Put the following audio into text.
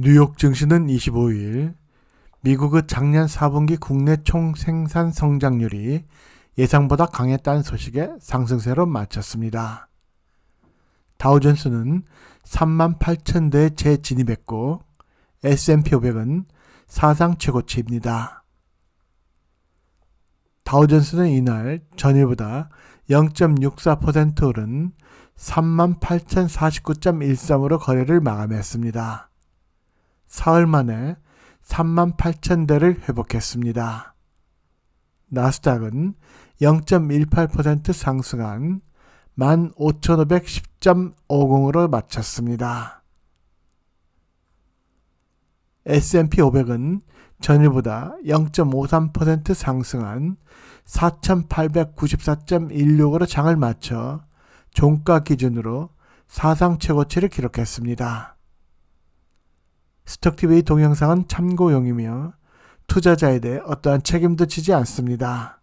뉴욕 증시는 25일 미국의 작년 4분기 국내 총 생산 성장률이 예상보다 강했다는 소식에 상승세로 마쳤습니다. 다우존스는 3만 8천 대에 재진입했고 S&P 500은 사상 최고치입니다. 다우존스는 이날 전일보다 0.64% 오른 38,049.13으로 거래를 마감했습니다. 사흘 만에 38,000대를 회복했습니다. 나스닥은 0.18% 상승한 15,510.50으로 마쳤습니다. S&P 500은 전일보다 0.53% 상승한 4,894.16으로 장을 마쳐 종가 기준으로 사상 최고치를 기록했습니다. 스톡TV 동영상은 참고용이며 투자자에 대해 어떠한 책임도 지지 않습니다.